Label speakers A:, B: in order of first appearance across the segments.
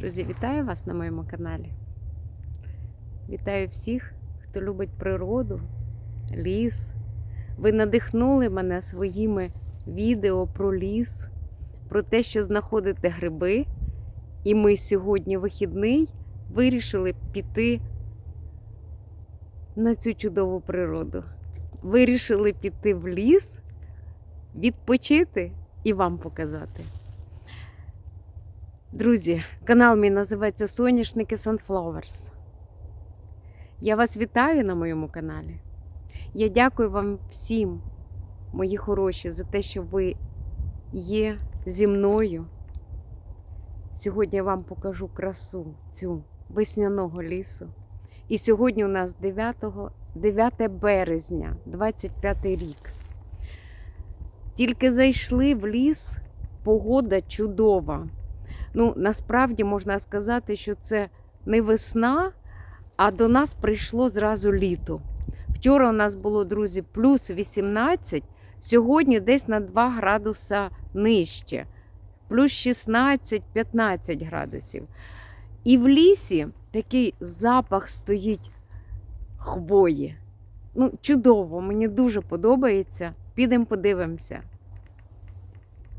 A: Друзі, вітаю вас на моєму каналі. Вітаю всіх, хто любить природу, ліс. Ви надихнули мене своїми відео про ліс, про те, що знаходите гриби. І ми сьогодні вихідний вирішили піти на цю чудову природу. Вирішили піти в ліс, відпочити і вам показати. Друзі, канал мій називається Соняшники Sunflowers. Я вас вітаю на моєму каналі. Я дякую вам всім, мої хороші, за те, що ви є зі мною. Сьогодні я вам покажу красу цю весняного лісу. І сьогодні у нас 9, 9 березня, 25 рік. Тільки зайшли в ліс, погода чудова. Ну, насправді можна сказати, що це не весна, а до нас прийшло зразу літо. Вчора у нас було, друзі, плюс 18, сьогодні десь на 2 градуса нижче, плюс 16-15 градусів. І в лісі такий запах стоїть хвої. Ну, чудово, мені дуже подобається. Підемо подивимося.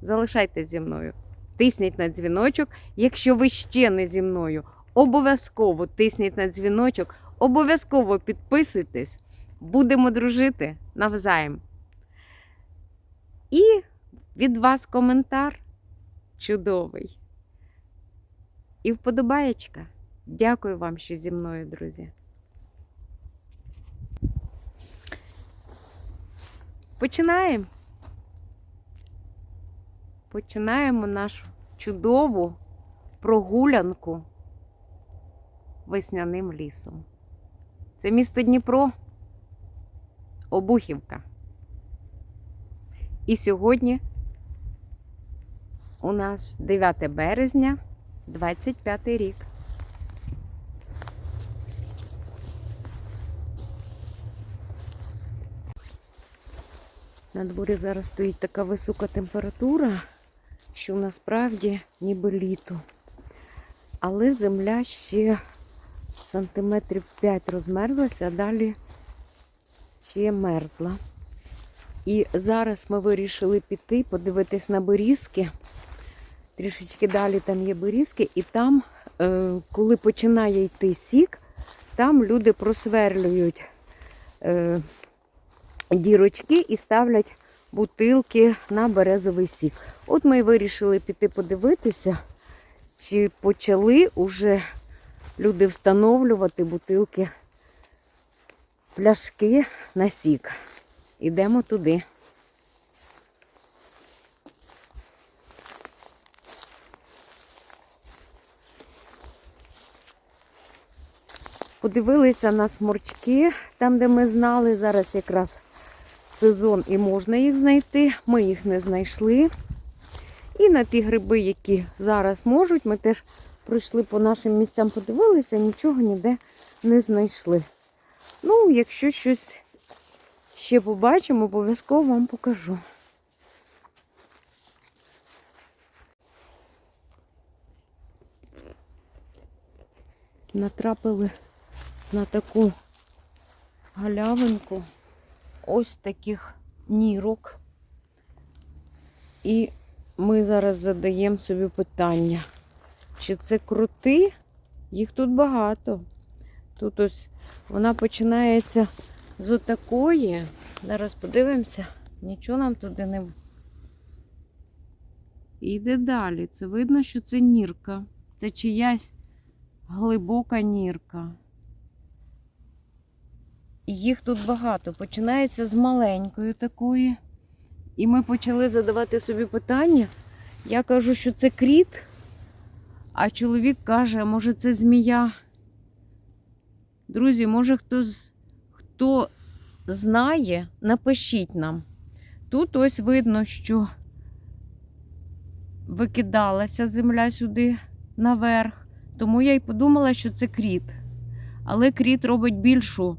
A: Залишайтесь зі мною. Тисніть на дзвіночок. Якщо ви ще не зі мною, обов'язково тисніть на дзвіночок, обов'язково підписуйтесь. Будемо дружити навзаєм. І від вас коментар чудовий. І вподобаєчка. Дякую вам, що зі мною, друзі. Починаємо. Починаємо нашу чудову прогулянку весняним лісом. Це місто Дніпро, Обухівка. І сьогодні у нас 9 березня, 25 рік. На дворі зараз стоїть така висока температура, що насправді ніби літо. Але земля ще сантиметрів 5 розмерзлася, а далі ще мерзла. І зараз ми вирішили піти, подивитись на берізки. Трішечки далі там є берізки, і там, е, коли починає йти сік, там люди просверлюють е, дірочки і ставлять бутилки на березовий сік. От ми і вирішили піти подивитися, чи почали уже люди встановлювати бутилки, пляшки на сік. Ідемо туди. Подивилися на сморчки, там, де ми знали, зараз якраз сезон і можна їх знайти. Ми їх не знайшли. І на ті гриби, які зараз можуть, ми теж пройшли по нашим місцям, подивилися, нічого ніде не знайшли. Ну, якщо щось ще побачимо, обов'язково вам покажу. Натрапили на таку галявинку ось таких нірок. І ми зараз задаємо собі питання, чи це крути? Їх тут багато. Тут ось вона починається з отакої. Зараз подивимося, нічого нам туди не. І йде далі. Це видно, що це нірка. Це чиясь глибока нірка. І їх тут багато. Починається з маленької такої. І ми почали задавати собі питання. Я кажу, що це кріт, а чоловік каже, може це змія. Друзі, може хто, хто знає, напишіть нам. Тут ось видно, що викидалася земля сюди наверх. Тому я й подумала, що це кріт. Але кріт робить більшу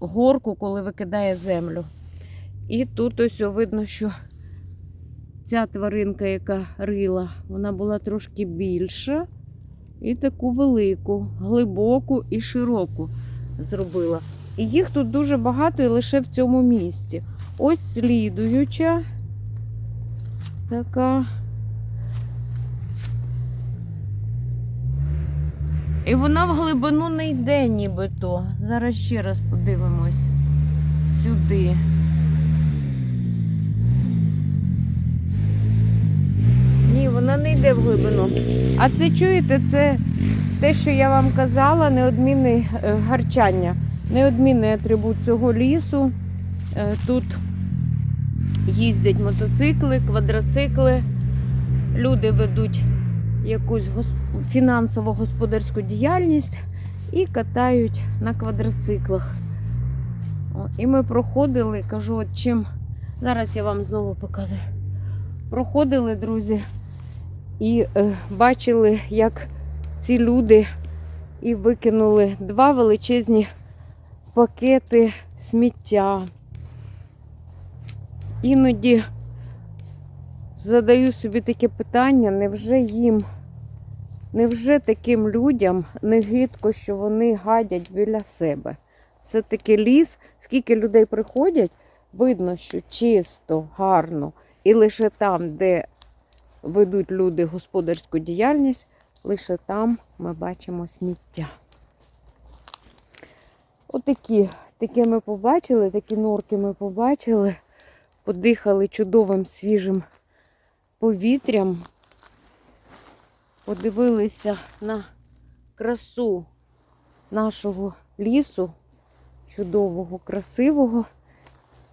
A: горку, коли викидає землю. І тут ось видно, що ця тваринка, яка рила, вона була трошки більша. і таку велику, глибоку і широку зробила. І їх тут дуже багато і лише в цьому місці. Ось слідуюча така. І вона в глибину не йде нібито. Зараз ще раз подивимось сюди. Ні, вона не йде в глибину. А це чуєте, це те, що я вам казала, неодмінне е, гарчання, неодмінний атрибут цього лісу. Е, Тут їздять мотоцикли, квадроцикли, люди ведуть якусь фінансово-господарську діяльність і катають на квадроциклах. І ми проходили, кажу, от чим. Зараз я вам знову показую. Проходили, друзі, і е, бачили, як ці люди і викинули два величезні пакети сміття. Іноді задаю собі таке питання, невже їм, невже таким людям не гидко, що вони гадять біля себе? Це таки ліс, скільки людей приходять, видно, що чисто, гарно. І лише там, де ведуть люди господарську діяльність, лише там ми бачимо сміття. Отакі, таке ми побачили, такі норки ми побачили, подихали чудовим свіжим повітрям, подивилися на красу нашого лісу, чудового, красивого,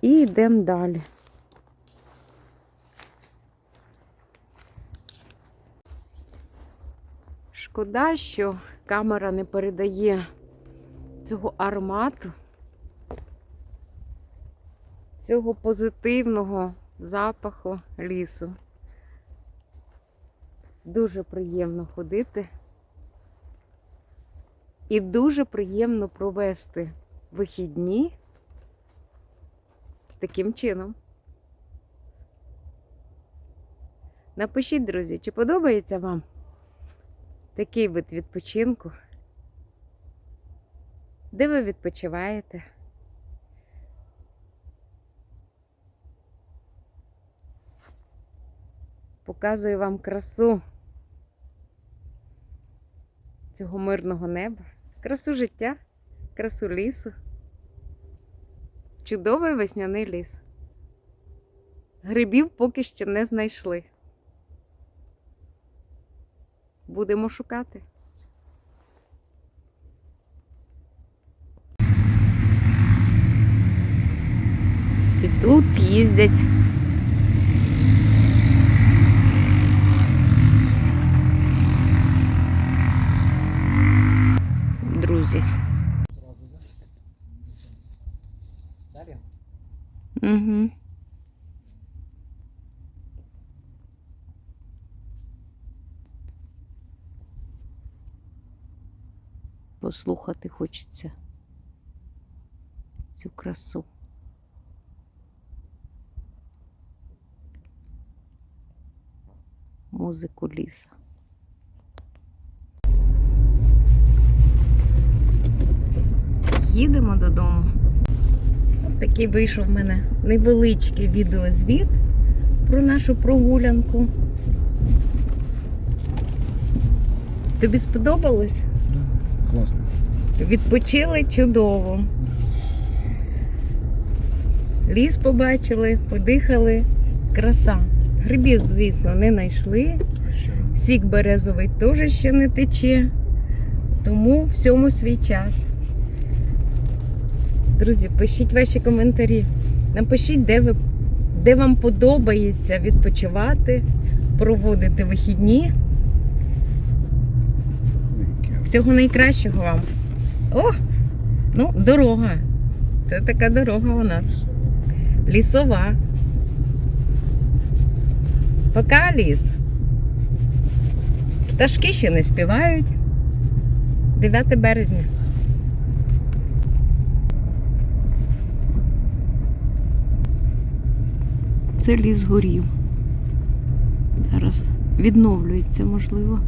A: і йдемо далі. Шкода, що камера не передає цього аромату, цього позитивного запаху лісу. Дуже приємно ходити. І дуже приємно провести вихідні таким чином. Напишіть, друзі, чи подобається вам такий вид відпочинку? Де ви відпочиваєте? Показую вам красу цього мирного неба, красу життя, красу лісу. Чудовий весняний ліс. Грибів поки що не знайшли. Будемо шукати. І тут їздять. Друзі. Угу. Послухати хочеться цю красу. Музику ліса. Їдемо додому. От такий вийшов в мене невеличкий відеозвіт про нашу прогулянку. Тобі сподобалось?
B: Класно.
A: Відпочили чудово. Ліс побачили, подихали. Краса. Грибів, звісно, не знайшли. Сік березовий теж ще не тече. Тому всьому свій час. Друзі, пишіть ваші коментарі. Напишіть, де, ви, де вам подобається відпочивати, проводити вихідні. Всього найкращого вам. О! Ну, дорога. Це така дорога у нас. Лісова. Пока ліс. Пташки ще не співають. 9 березня. Це ліс горів. Зараз відновлюється, можливо.